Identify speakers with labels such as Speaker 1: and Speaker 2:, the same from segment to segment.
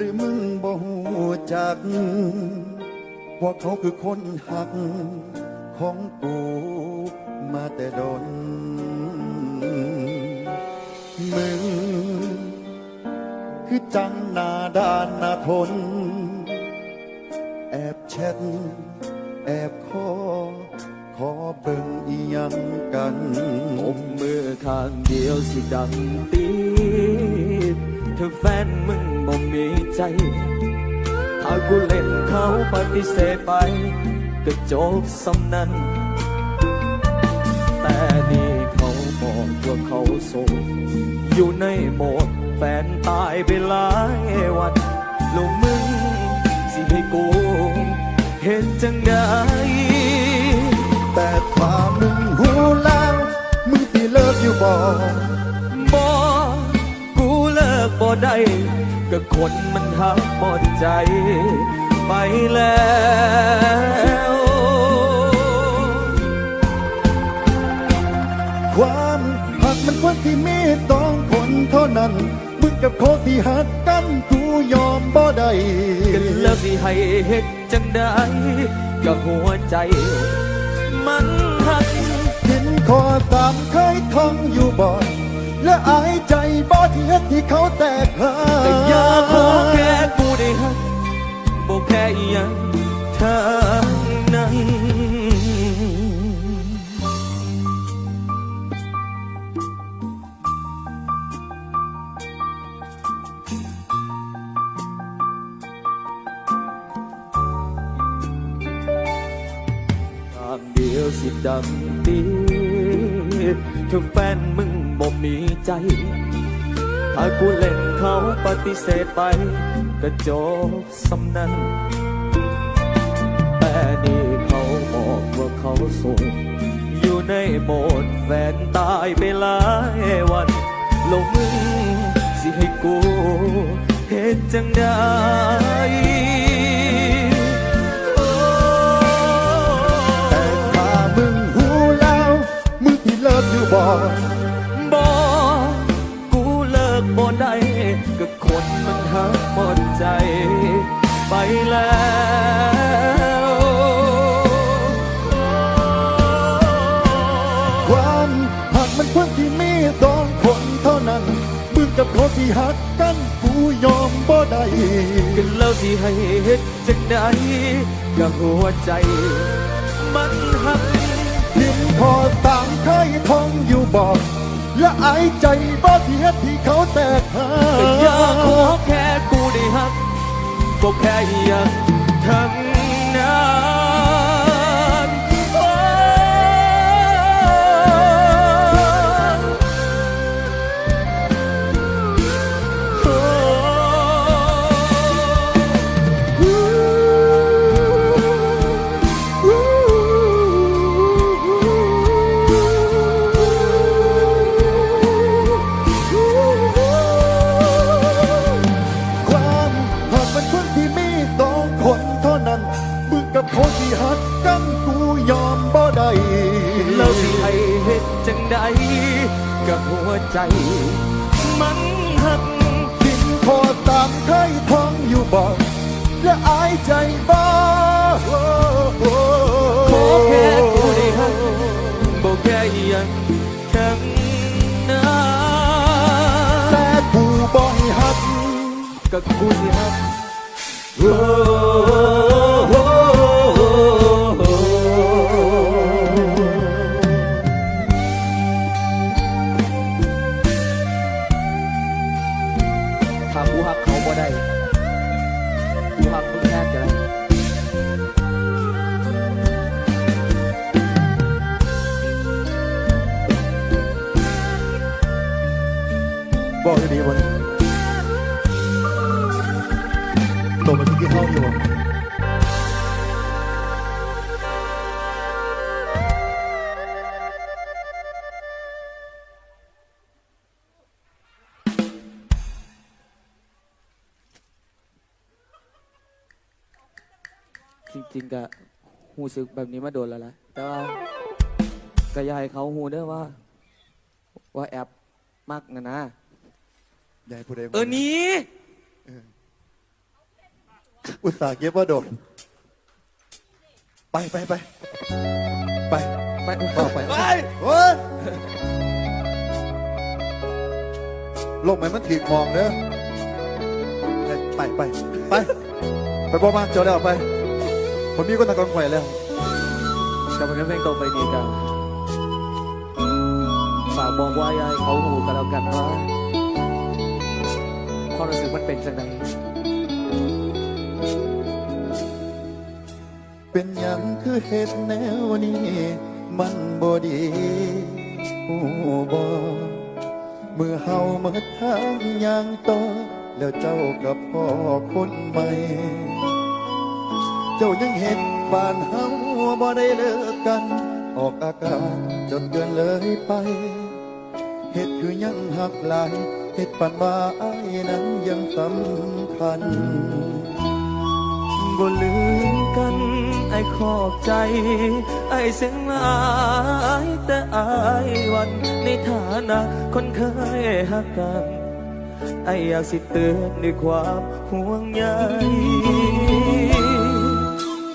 Speaker 1: หรือมึงบ่หูจัก ว่าเขาคือคนหัก ของกูมาแต่ดน มึง คือจังหนาด้านหนาทน แอบแชทแอบขอขอเบิ่งอีหยังกัน
Speaker 2: ผมมือข้างเดียวสิดังตีด เธอแฟนมึงบ่มีใจ ถ้ากูเล่นเขาปฏิเสธไป ก็จบสำนั้น แต่นี่เขาบอกว่าเขาโสดอยู่ในโหมดแฟนตายไปหลายวันแล้วมึงสิให้กูเห็นจังได
Speaker 1: แต่ถ้ามึงหูแล้วมึงที่เลิกอยู่บ่
Speaker 2: บ่กูเลิก บ่ได้ก็คนมันหักหมดใจไปแล้ว
Speaker 1: ความหักมันควรที่มีต้องคนเท่านั้นมึงกับเขาที่หักกันกูยอมบ่ได้
Speaker 2: กันแล้วสิให้เฮ็ดจังได้ก็หัวใจ มันหัก
Speaker 1: เห็นคอตามเคยท่องอยู่บ่อย และอายใจบ่ที่เฮ็ดที่เขาแตกหา
Speaker 2: ก็อยากขอแค่กูได้หักบ่แค่อีหยังทางนั้นทางเดียวสิดังตีถ้าแฟนมึง บ่มีใจ ถ้ากูเล่นเขาปฏิเสธไป ก็จบสำนั้น แต่นี่เขาบอกว่าเขาโสดอยู่ในโหมดแฟนตายไปหลายวันแลงมึงสิให้กูเห็นจังได้
Speaker 1: แต่ถ้ามึงหูแล้วมึงที่เลิกอยู่บ่
Speaker 2: บอก ลิกบ่ได้ก็คนมันหักหมดใจ ไปแล้ว
Speaker 1: ความหักมันควรที่มีต้องคนเท่านั้นมึงกับเขาที่หักกันกูยอมบ่ได้
Speaker 2: กันแล้วสิให้เฮ็ดจังใดก็หัวใจ มันหัก
Speaker 1: เพียงพอตามเคยท่องอยู่บอก และอายใจบ่ที่เฮ็ดที่เขาแตกหั
Speaker 2: กอยากขอแค่กูได้หักก็แค่อยากทั้ง แล้วสิให้เฮ็ดจังใดกับหัวใจ มันหัก
Speaker 1: สิ่งพอตามเคยท่องอยู่บอกและอายใจบ่
Speaker 2: ขอแค่กูได้หักบอกแค่อยังทั้งนั้น
Speaker 1: แต่กูบ่ให้หัก
Speaker 2: ก็กูสิหัก
Speaker 1: โกู
Speaker 2: หักเขาบ่ได้กูหักมึงแค่จะได้
Speaker 1: บอกดีๆบ่เนี่ยตัวมันที่ห้องอยู่
Speaker 2: หูสึกแบบนี้มาโดนแล้วแหละแต่ว่าก็อยากให้เขาหูเด้อว่า ว่าแอบมากนะนะ
Speaker 1: ยายผู้ใดบ่
Speaker 2: เออหนี้
Speaker 1: เอออุตส่าห์เก็บว่าโดน ไปไปไปไป
Speaker 2: ไป
Speaker 1: ต่อไปไปโอ้ยลงไปมันถีบมองเด้อไปไปไปไปบอกมาเจอแล้วไป ผมมีคนตะโกนไฟแล้ว
Speaker 2: กับเพลงเพลงต่อไปนี้กันฝากบอกว่ายายเขาหูกันแล้วกันว่าความรู้สึกมันเป็นจังไง
Speaker 1: เป็นหยังคือเหตุแนวนี้มันบ่ดีหูบ่เมื่อเฮาเมื่อทางย่างต่อแล้วเจ้ากับพ่อคนใหม่ เจ้ายังเห็นบ้านเฮาบ่ได้เลิกกัน ออกอาการจนเกินเลยไปเหตุคือยังหักหลายเหตุปันว่าไอ้ายนั้นยังสำคัญ
Speaker 2: บ่ลืมกันไอ้ขอบใจ ไอ้เสียงหลายแต่ไอ้วันในฐานะคนเคยหักกัน ไอ้อยากสิเตือนด้วยความห่วงใย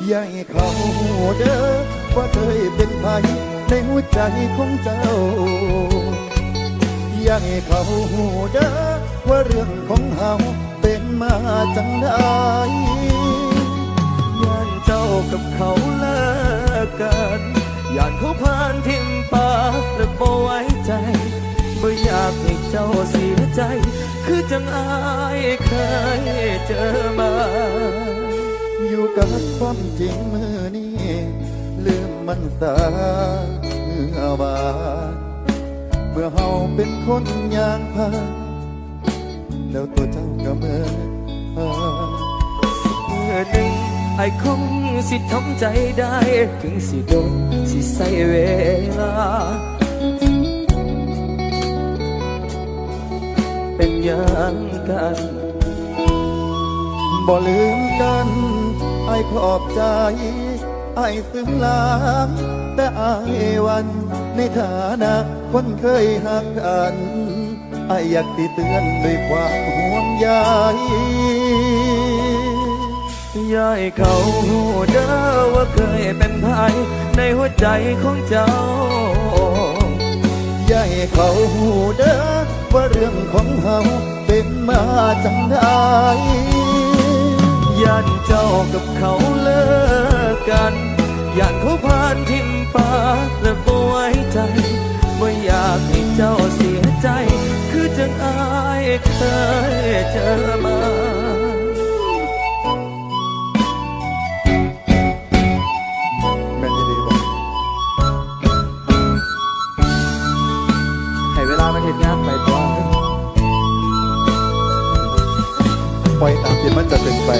Speaker 1: อย่าให้เขาเด้อว่าเคยเป็นไผในหัวใจของเจ้า อย่าให้เขาเด้อว่าเรื่องของเฮาเป็นมาจังได
Speaker 2: ย่านเจ้ากับเขาเลิกกันย่านเขาผ่านทิมปากและบ่ไว้ใจบ่อยากให้เจ้าเสียใจ คือจังอายเคยเจอมา
Speaker 1: อยู่กับความจริงมือนี้ลืมมันสาเมื่อวานเมื่อเฮาเป็นคนยางพานแล้วตัวเจ้าก็เมื่อ
Speaker 2: เมื่อหนึ่งไอ้คงสิทำใจได้ ถึงสิโดนสิใส่เวลา เป็นอยังกัน
Speaker 1: บ่ลืมกัน อ้ขอบใจไอ้ซึ้งหลางแต่ไอ้วันในฐานะคนเคยหักกันไอ้อยากติเตือนด้วยความห่วงใย
Speaker 2: ยายเขาหูเด้อว่าเคยเป็นภายในหัวใจของเจ้า
Speaker 1: ยาให้เขาหูเด้อว่าเรื่องของเฮาเป็นมาจังได
Speaker 2: ย่านเจ้ากับเขาเลิกกันย่านเขาผ่านทิมปาและบ่ไว้ใจไม่อยากให้เจ้าเสียใจ คือจังอายเคยเจอมา ตา
Speaker 1: มที่มันจะเป็นไป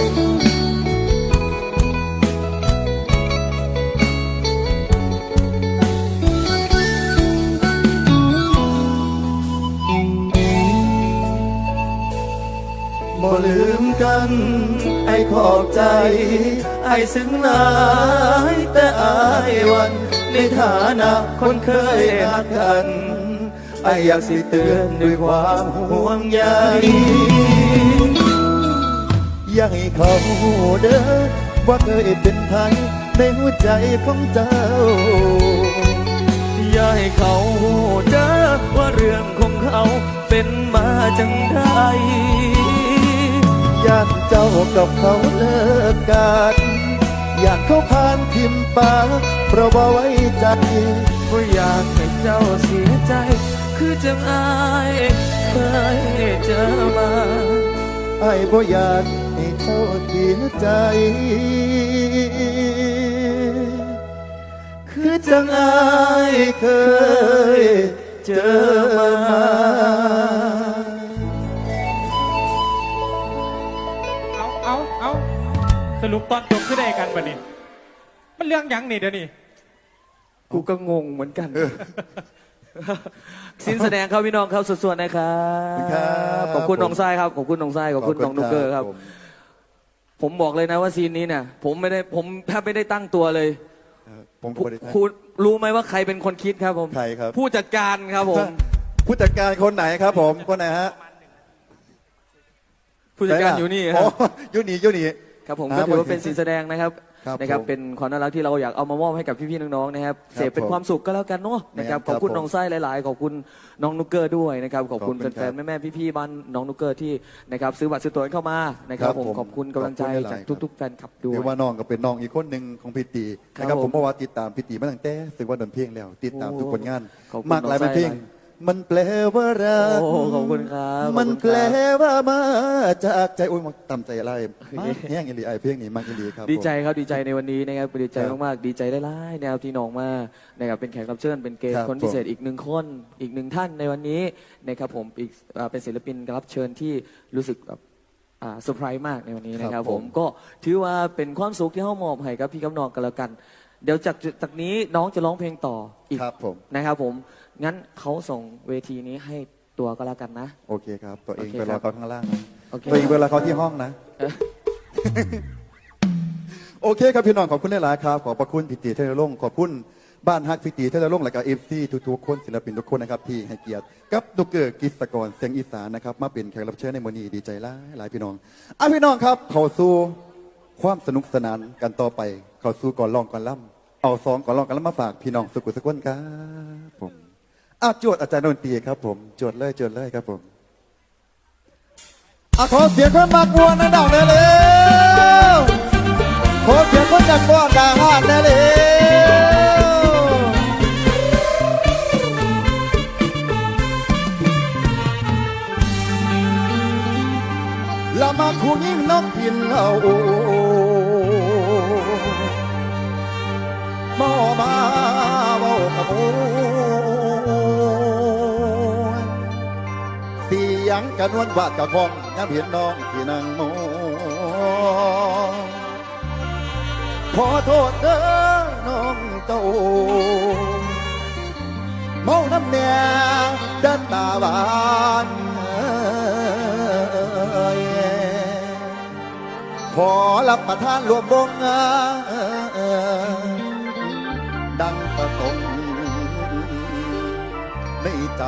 Speaker 1: บ่ลืมกัน ไอ้ขอบใจ ไอ้ซึ้งหลายแต่ไอ้วัน ในฐานะคนเคยหักกัน ไอ้อยากสิเตือนด้วยความห่วงใย อยาให้เขาเด้อว่าเคยเป็นไทยในหัวใจของเจ้า
Speaker 2: อย่าให้เขาเด้อว่าเรื่องของเขาเป็นมาจังได
Speaker 1: อยากเจ้ากับเขาเลิกกันอยากเขาผ่านทิมปากเพราะว่าไว้ใจ
Speaker 2: ก็อยากให้เจ้าเสียใจ คือจังอายเคยเจอมา
Speaker 1: ไอ้บ่อยาก ให้เจ้าเสียใจ คือจังอายเคยเจอมา
Speaker 3: เอาเอาเอาสรุปตอนจบคือได้กันปะนี่มันเรื่องหยังนี่เดี๋ยวนี้
Speaker 2: กูก็งงเหมือนกัน สิ้นแสดงครับพี่น้องครับส่วนๆนะครับ ขอบคุณน้องทรายครับ ขอบคุณน้องทรายขอบคุณน้องนุกเกอร์ครับ
Speaker 1: ผม
Speaker 2: ผมบอกเลยนะว่าซีนนี้เนี่ยผมไม่ได้ผมแทบไม่ได้ตั้งตัวเลย
Speaker 1: ผม
Speaker 2: คุณ
Speaker 1: บริษัท
Speaker 2: คุณรู้ไหมว่าใครเป็นคนคิดครับผม
Speaker 1: ใครครับ
Speaker 2: ผู้จัดการครับผม
Speaker 1: ผู้จัดการคนไหนครับ ผมคนไหนฮะ
Speaker 2: ผู้จัดการอยู่นี่ค
Speaker 1: อ๋
Speaker 2: รั
Speaker 1: อบอยู่นี่อยู่นี่
Speaker 2: ครับผม
Speaker 1: ค
Speaker 2: ก็
Speaker 1: รับ
Speaker 2: ถือว่าเป็นสิ่งแสดงนะครับ
Speaker 1: ครับ
Speaker 2: นะครับ
Speaker 1: ผม
Speaker 2: เป็นความน่ารักที่เราอยากเอามามอบให้กับพี่ๆน้องๆนะครับ
Speaker 1: ครับ
Speaker 2: เสพเป็น
Speaker 1: ผม
Speaker 2: ความสุขก็แล้วกันเนาะนะครับ
Speaker 1: แม่นครั
Speaker 2: ขอ
Speaker 1: บบ
Speaker 2: คุณ
Speaker 1: ผม
Speaker 2: น้องไส้หลาย ๆ ขอบคุณน้องนุกเกอร์ด้วยนะครับขอบคุณ
Speaker 1: ขอบคุณ
Speaker 2: แฟ
Speaker 1: ครั
Speaker 2: น
Speaker 1: บ
Speaker 2: ๆแม่ๆพี่ๆบ้านน้องนุกเกอร์ที่นะครับซื้อบัตรซื้อตั๋วเข้ามานะครับ
Speaker 1: ครับ
Speaker 2: ผม
Speaker 1: ผม
Speaker 2: ขอบคุณกำลังใจ
Speaker 1: ขอบคุณหลายๆ
Speaker 2: จาก
Speaker 1: ครับ
Speaker 2: ทุก ๆ แฟนคลับด้ว
Speaker 1: ถื
Speaker 2: ย
Speaker 1: อว่าน้องก็เป็นน้องอีกคนหนึ่งของพี่ตี
Speaker 2: ครับ
Speaker 1: นะครับ
Speaker 2: ผ
Speaker 1: ผมมเพราะว่าติดตามพี่ตีมาตั้งแต่สึกว่าโดนเพลงแล้ว ติดตาม
Speaker 2: โอ้
Speaker 1: ทุกผลงาน
Speaker 2: ขอบคุณ
Speaker 1: มากหลาย
Speaker 2: น้อง
Speaker 1: เพลง
Speaker 2: ไส้
Speaker 1: มันแปลว่ารัก
Speaker 2: โอ้ขอบคุณครับขอบคุณครับ
Speaker 1: มันแปลว่ามาจากใจโอ้ยมันต่ำใจอะไรมาแห้งอีหลีไอเพลงนี้มากอีหลีครับ
Speaker 2: ดีใจ
Speaker 1: ผม
Speaker 2: ครับดีใจในวันนี้นะครับดีใจ
Speaker 1: ครับ
Speaker 2: มากๆดีใจได้ล่ายๆแนวที่น้องมานะครับเป็นแขกรับเชิญเป็นเกส
Speaker 1: ครับ
Speaker 2: คนพิเศษ
Speaker 1: ผม
Speaker 2: อีกหนึ่งคนอีกหนึ่งท่านในวันนี้นะครับผมอีกอ่าเป็นศิลปินรับเชิญที่รู้สึกแบบอ่าเซอร์ไพรส์มากในวันนี้นะค
Speaker 1: ครั
Speaker 2: รับบผ
Speaker 1: ผมม
Speaker 2: ก็ถือว่าเป็นความสุขที่เฮามอบให้กับพี่กำนองกันแล้วกัน เดี๋ยวจากจุดจากนี้น้องจะร้องเพลงต่ออีก
Speaker 1: ครับผม
Speaker 2: นะครับผม งั้นเขาส่งเวทีนี้ให้ตัวก็แล้วกันนะ
Speaker 1: โอเคครับ ตัวเอง
Speaker 2: โอเค
Speaker 1: ไปร
Speaker 2: ครั
Speaker 1: อบ เขาข้างล่างนะ
Speaker 2: โอเค
Speaker 1: ตัวเองไปรอเขาที่ห้องนะ
Speaker 2: เออ
Speaker 1: โอเคครับพี่น้องขอบคุณหลายๆครับ ขอบพระคุณพิตีเทเลลงขอบคุณบ้านฮักพิตีเทเลลงและก็เอฟซีทุกๆคนศิลปินทุกคนนะครับที่ให้เกียรติกับดุกเกอร์กิสกรเสียงอีสานนะครับมาเป็นแขกรับเชิญในมื้อนี้ดีใจหลายหลายพี่น้องอะพี่น้องครับเข้าสู่ความสนุกสนานกันต่อไปเข้าสู่ก่อนร้องก่อนล่ำเอาซองก่อนร้องก่อนล่ำมาฝากพี่น้องสุขุสกวนครับผม อะจวดอาจารย์ดนตีครับผมจวดเลยจวดเลยครับผมอขอเสียงคนมากวนนะดอกเลยเร็วขอเสียงคนจากบ้านดาหานได้เลยละมาคู่ยิ่งนกกินเหล้าหมอมาเบากับโอ ยงกระนวลวาดกระคองย้ำเห็นน้องที่นั่งมองขอโทษเด้อน้องเต้าเมาน้ำแน่เดินตาหวานเอ้ยขอรับประทานรวมวงดังประตงในใจ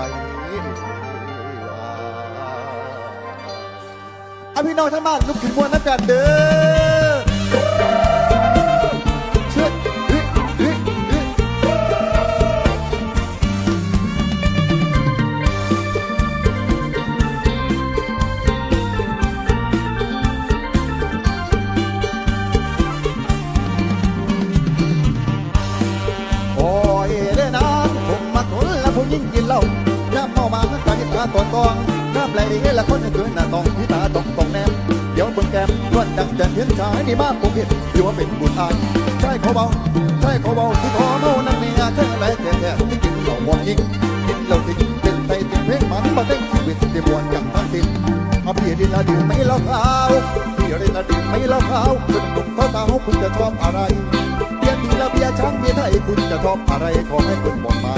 Speaker 1: อะพี่น้องทั้งบ้านลุกขึ้นมวนนักกันเด้อเชื่อเฮ้เฮ้ยเฮ้ยโอ้ยเด้น้ำผมมาคนละผู้ยิ่งกินเหล้าน้ำเมามาตาที่ตาตอนกองน้ำไหลละคนเกิ ล้วนดังชายนี่บ้านผมเห็นอยู่ว่าเป็นบุญอายใช่เขาเบาใช่เขาเบาที่ขอเมานั่นเนี่ยเธอไรแท้แท้ที่กินเหล้าหมดยิ่งกินเหล้าทิ้งเป็นไตติดเพลงมันมาเต้นชีวิตที่มวนอย่างทั้งสิ้นเอาพี่ดินละดื่มไม่เล้าขาวพี่ดินละดื่มไม่เล้าขาวคุณหนุ่มเขาตาคุณจะชอบอะไรเบียร์มีละเบียร์ช้างเบียร์ไทยคุณจะชอบอะไรขอให้คุณบอกมา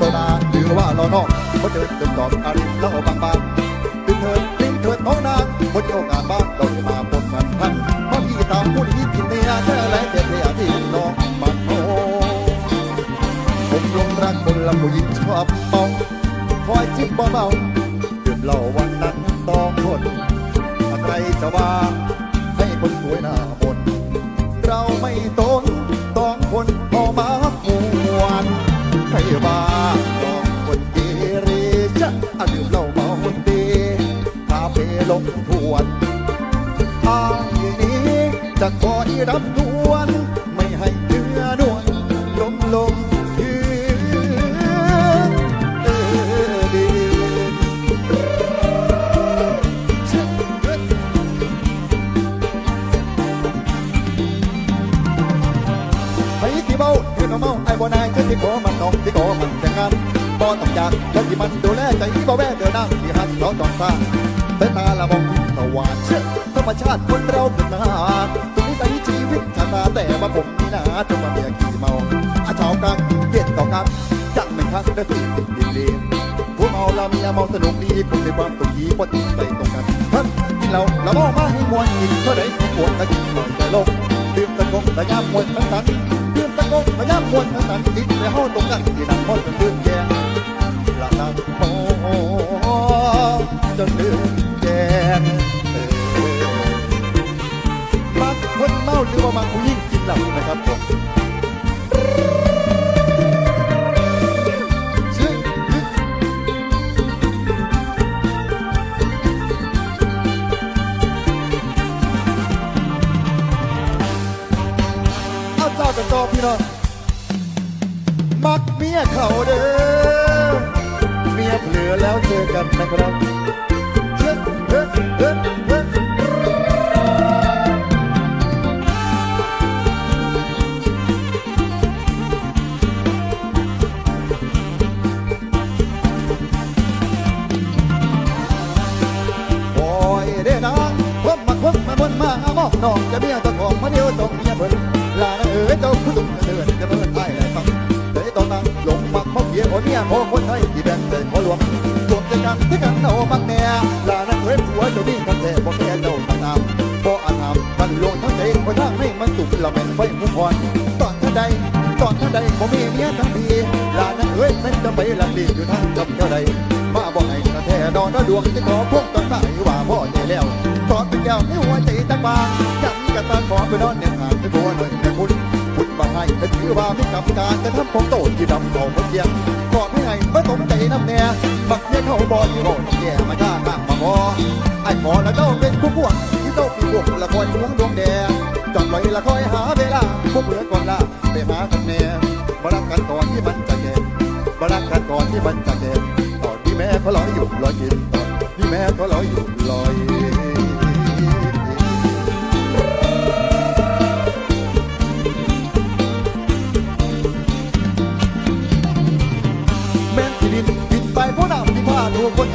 Speaker 1: ตัวนาหรือว่าเรานอกเขาเดินเดินตอบอะไรแล้วบางบางดึ บ่เบาๆดื่มเหล้าวันนั้นต้องทนใครจะว่าให้คนสวยหน้ามนเราไม่ตนต้องคนพอมาหวนใครว่าต้องคนเกเรจะอะดื่มเหล้าเมาคนดีคาเฟ่ลงทวนทางนี้จะคอยรับทวน บ่นายเจ้าที่โกมันน้องที่โกมันแต่งงานบ่ต้องอยากคนที่มันดูแลใจบ่แว่เดินหน้าที่หักเราต้องสร้างเป็นตาละมองสว่างเชื่อธรรมชาติคนเราเกิดมาตรงนี้ใจชีวิตชะตาแต่ว่าผมนี่นะจนมาเมียขี้เมาอาเช้ากลางเย็นต่อกันจังหนึ่งครั้งได้สิดินดีผู้เมาละเมียเมาสนุกดีคนในความสุขดีพอดีไปตรงกันท่านกินเราละเมามาให้มวนกินเท่าไรปวดตะกินหน่อยแต่ลงดื่มตะกงตะยามมวนทั้งนั้น ดื่มตะกงตะยามมวนทั้งนั้นติดในห้องตรงกันที่นั่งมอนจนลืมแกงละนั่งโอ้จนลืมแกงเออมาหรือว่ามักผู้หญิงกินเหล้านะครับผม พี่น้องมักเมียเขาเด้อเมียเผลอแล้วเจอกันนะครับเฮ้เฮ้เฮ้เฮ้โอ้ยเด้อนางคบมาคบมาบนมาหามอกน้องจะเมียเจ้าของมาเดียวต้องเมียเพิ่นลานเอ๋ยเจ้าผู้ตุ มักมอกเกียโอเมียขอคนไทยที่แบ่งใจขอหลวงรวมใจกันที่กันเอามักแน่ลานะเอ๋ยผัวเจ้านี่กันแต่บ่แค่เจ้าทาน้ำบ่อาจทำมันลงทั้งใจคนทางให้มันสุกละแม่นไฟมุกพรตอนท่าใดตอนท่าใดบ่มีเมียทั้งปีลานะเอ๋ยมันจะไปลังลีอยู่ทางกับเจ้าใดมาบอกให้กระแทดอนดวงจะขอพวกตอนตายว่าพ่อใจแล้วตอนเป็นแก้วในหัวใจตั้งบางยันกระตาขอไปนอนเนี่ยหางจะตัวหน่อยแต่คุณ คุณบาให้แต่ถือว่าไม่กับกาจะทำของโตที่ดำเขาเกียงกอดไม่ให้ไม่สมใจน้ำแน่บักเนี่ยเขาบอที่บอกแย่มาจ้าข้างมาพอไอ้หมอแล้วเจ้าเป็นผู้พวกที่เจ้าปีพวกละครดวงดวงแดงจอดไว้ละคอยหาเวลาพวกเหลือก่อนละไปหากันแน่มารักกันก่อนที่มันจะแก่มารักกันก่อนที่มันจะแก่ตอนที่แม่เขาลอยอยู่ลอยกินตอนที่แม่เขาลอยอยู่ลอย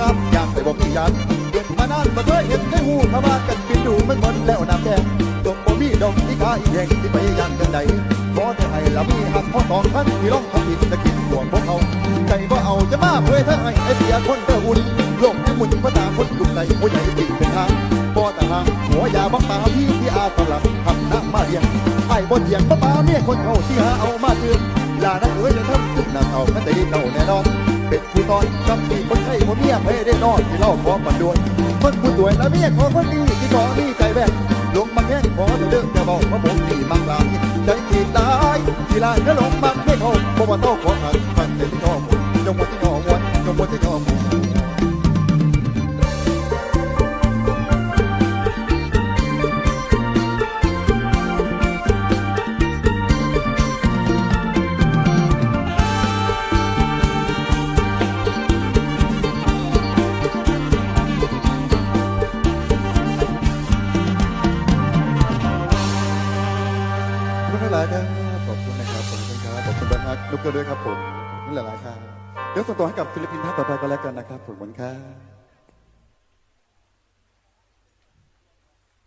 Speaker 1: อับอยากไปบอกที่ยันเกิดมานานมาเคยเห็นได้หูพม่ากันบินดูมันหมดแล้วน้ำแดงตกบ่มีดอกที่ขาอีแดงที่ไปยันกันใดขอแต่ให้ละมีหักพ่อสองท่านที่ร้องทำผิดตะกินห่วงพวกเขาใจบ่เอาจะมาเผยทั้งไอ้ไอ้เสียคนเตอหุ่นโลกที่มุนพระตาคนลุกใจหัวใจจริงเป็นทางบ่แต่ทางหัวยาบักตาพี่ที่อาตลับทำน้ำมาเลียงไอ้บ่เถียงบ่ปาเมียคนเขาที่หาเอามาเตือนลานักเอ๋ยจะทำจุดน้าเต่ามันจะดีเต่าแน่นอน เป็ดผู้ตอนกำปีคนไข้คนเมียเพ่ได้นอนที่เล่าขอปันด้วยคนผู้สวยและเมียขอคนดีที่ขอมีใจแบ่งลงมาแค่ขอเรื่องจะบอกว่าผมดีมากลายใจขีดลายที่ลายก็ลงมาไม่เขาบ่ว่าโต้องขอหันฟันเต่ที่น้อง cara